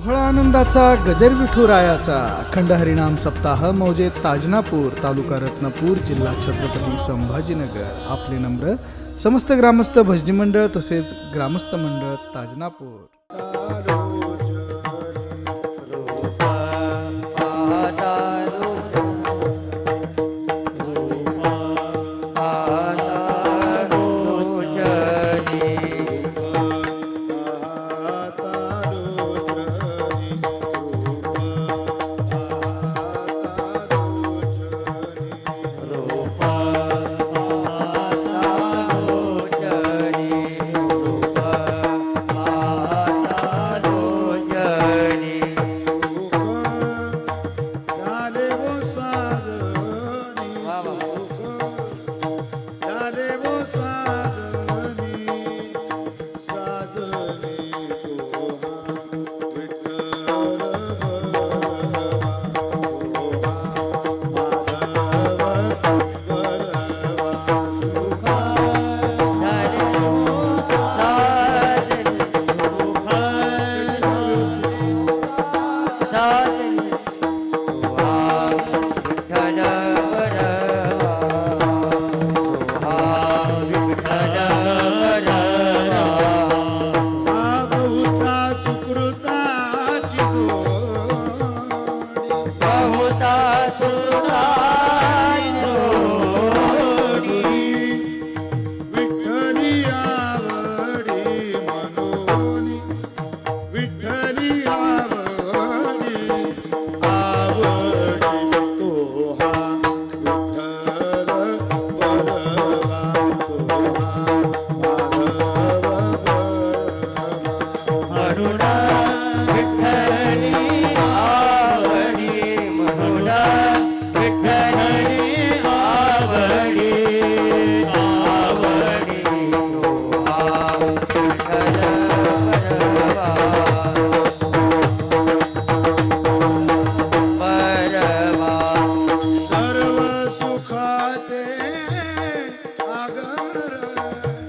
सोहळा आनंदाचा गजर विठुरायाचा अखंड हरिणाम सप्ताह मौजे ताजनापूर तालुका रत्नापूर जिल्हा छत्रपती संभाजीनगर. आपले नम्र समस्त ग्रामस्थ भजनी मंडळ तसेच ग्रामस्थ मंडळ ताजनापूर.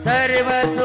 sorry about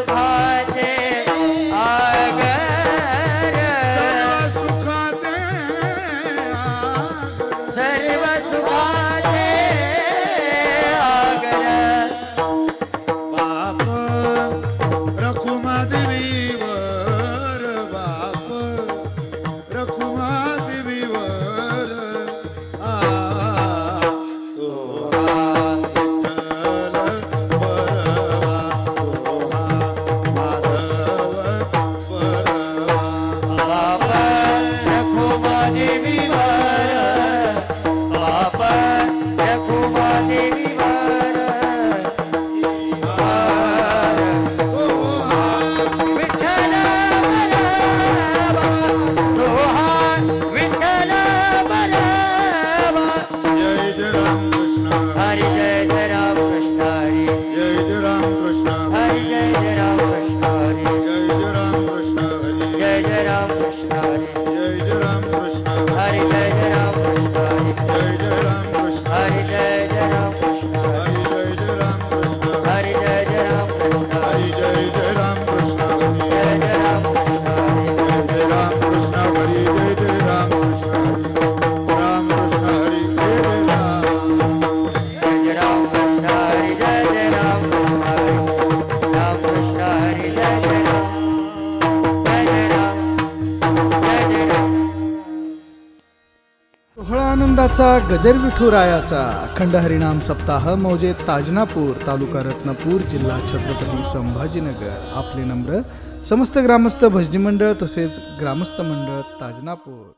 आनंदाचा गजर विठुरायाचा. अखंड हरिणाम सप्ताह मौजे ताजनापूर तालुका रत्नापूर जिल्हा छत्रपती संभाजीनगर. आपले नम्र समस्त ग्रामस्थ भजनी मंडळ तसेच ग्रामस्थ मंडळ ताजनापूर.